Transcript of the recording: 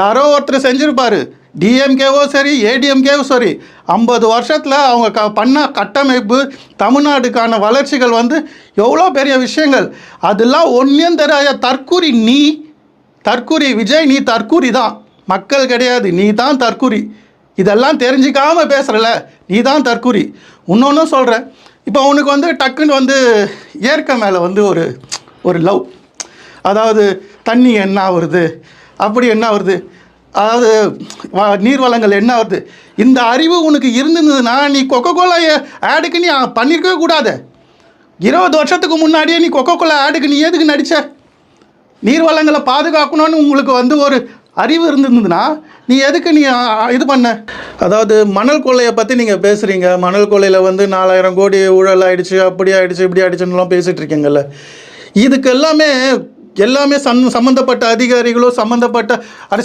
யாரோ ஒருத்தர் செஞ்சுருப்பார். டிஎம்கேவோ சரி ஏடிஎம்கேவோ சரி. ஐம்பது வருஷத்தில் அவங்க க பண்ண கட்டமைப்பு தமிழ்நாடுக்கான வளர்ச்சிகள் வந்து எவ்வளோ பெரிய விஷயங்கள். அதெல்லாம் ஒன்றையும் தெரியாத தற்கூரி நீ தற்கூரி விஜய் நீ தற்கூரி தான். மக்கள் கிடையாது நீ தான் தற்கூரி. இதெல்லாம் தெரிஞ்சிக்காமல் பேசுகிறல நீ தான் தற்கூரி. இன்னொன்றும் சொல்கிறேன் இப்போ உனக்கு வந்து டக்குன்னு வந்து இயற்கை மேலே வந்து ஒரு ஒரு லவ் அதாவது தண்ணி என்ன வருது அப்படி என்ன வருது அதாவது நீர் வளங்கள் என்ன வருது இந்த அறிவு உனக்கு இருந்திருந்ததுன்னா நீ கொக்கோ கோலா ஆடுக்கு நீ பண்ணியிருக்கவே கூடாது. இருபது வருஷத்துக்கு முன்னாடியே நீ கொக்கோ கோலா ஆடுக்கு நீ எதுக்கு நடித்த நீர் வளங்களை பாதுகாக்கணும்னு உங்களுக்கு வந்து ஒரு அறிவு இருந்திருந்ததுன்னா நீ எதுக்கு நீ இது பண்ண? அதாவது மணல் கொள்ளையை பற்றி நீங்கள் பேசுகிறீங்க மணல் கொள்ளையில் வந்து நாலாயிரம் கோடி ஊழல் ஆயிடுச்சு அப்படி ஆயிடுச்சு இப்படி ஆயிடுச்சுன்னுலாம் பேசிகிட்டு இருக்கீங்கல்ல. இதுக்கு எல்லாமே எல்லாமே சம் சம்மந்தப்பட்ட அதிகாரிகளோ சம்மந்தப்பட்ட அரசு